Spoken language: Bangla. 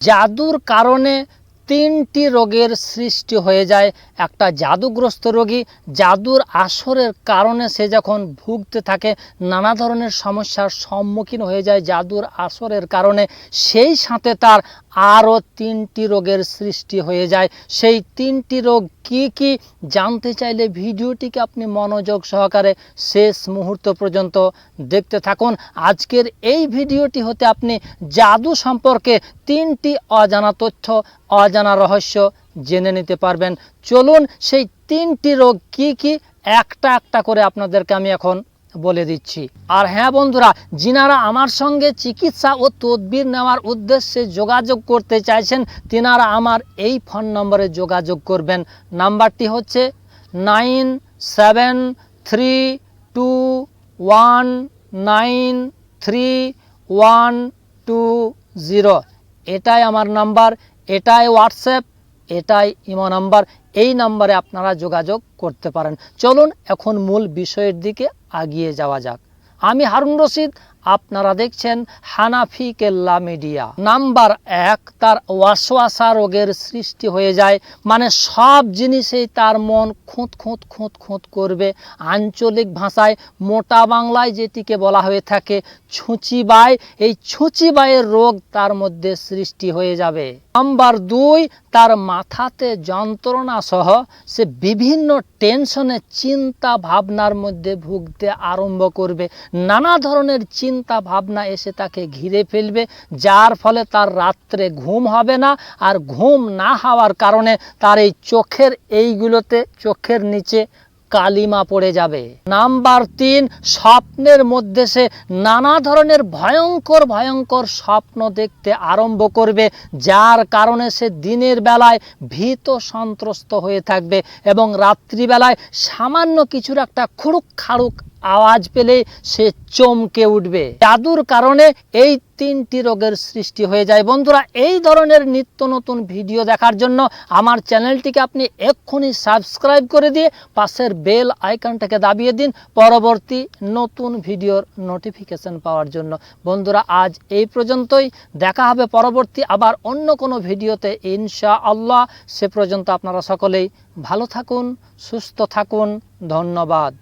জাদুর কারণে তিনটি রোগের সৃষ্টি হয়ে যায়। একটা জাদুগ্রস্ত রোগী জাদুর আসরের কারণে সে যখন ভুগতে থাকে, নানা ধরনের সমস্যার সম্মুখীন হয়ে যায় জাদুর আসরের কারণে। সেই সাথে তার আরও তিনটি রোগের সৃষ্টি হয়ে যায়। সেই তিনটি রোগ কি কি জানতে চাইলে ভিডিওটিকে আপনি মনোযোগ সহকারে শেষ মুহূর্ত পর্যন্ত দেখতে থাকুন। আজকের এই ভিডিওটি হতে আপনি জাদু সম্পর্কে তিনটি অজানা তথ্য, অজানা রহস্য জেনে নিতে পারবেন। চলুন সেই তিনটি রোগ কি কি? একটা একটা করে আপনাদেরকে আমি এখন বলে দিচ্ছি। আর হ্যাঁ বন্ধুরা, যিনারা আমার সঙ্গে চিকিৎসা ও তদবির নেওয়ার উদ্দেশ্যে যোগাযোগ করতে চাইছেন, তিনারা আমার এই ফোন নম্বরে যোগাযোগ করবেন। নাম্বারটি হচ্ছে nine seven three two one nine three one two zero. এটাই আমার নাম্বার, এটাই হোয়াটসঅ্যাপ এটাই ইমো নাম্বার। এই নাম্বারে আপনারা যোগাযোগ করতে পারেন। চলুন এখন মূল বিষয়ের দিকে আগিয়ে যাওয়া যাক। আমি হারুন রশিদ আপনারা দেখছেন হানাফি কেল্লা মিডিয়া। নাম্বার এক, তার ওয়াসওয়াসা রোগের সৃষ্টি হয়ে যায়। মানে সব জিনিসেই তার মন খুঁত খুঁত খুঁত খুঁত করবে। আঞ্চলিক ভাষায় মোটা বাংলায় যেটিকে বলা হয়ে থাকে ছুঁচিবাই। এই ছুঁচিবাইয়ের রোগ তার মধ্যে সৃষ্টি হয়ে যাবে। নাম্বার দুই, তার মাথাতে যন্ত্রণা সহ সে বিভিন্ন টেনশনে চিন্তা ভাবনার মধ্যে ভুগতে আরম্ভ করবে। নানা ধরনের চিন্তা ভাবনা এসে তাকে ঘিরে ফেলবে, যার ফলে তার রাত্রে ঘুম হবে না আর ঘুম না হওয়ার কারণে তার এই চোখের এইগুলোতে, চোখের নিচে কালিমা পড়ে যাবে। নাম্বার তিন, স্বপ্নের মধ্যে সে নানা ধরনের ভয়ঙ্কর ভয়ঙ্কর স্বপ্ন দেখতে আরম্ভ করবে, যার কারণে সে দিনের বেলায় ভীত সন্ত্রস্ত হয়ে থাকবে এবং রাত্রিবেলায় সামান্য কিছুর একটা খুড়ুক খাড়ুক আওয়াজ পেলে সে চমকে উঠবে। জাদুর কারণে এই তিনটি রোগের সৃষ্টি হয়ে যায়। বন্ধুরা, এই ধরনের নিত্য নতুন ভিডিও দেখার জন্য আমার চ্যানেলটিকে আপনি এক্ষুনি সাবস্ক্রাইব করে দিয়ে পাশের বেল আইকনটাকে দাবিয়ে দিন পরবর্তী নতুন ভিডিওর নোটিফিকেশন পাওয়ার জন্য। বন্ধুরা, আজ এই পর্যন্তই। দেখা হবে পরবর্তী আবার অন্য কোনো ভিডিওতে। ইনশা আল্লাহ সে পর্যন্ত আপনারা সকলেই ভালো থাকুন, সুস্থ থাকুন। ধন্যবাদ।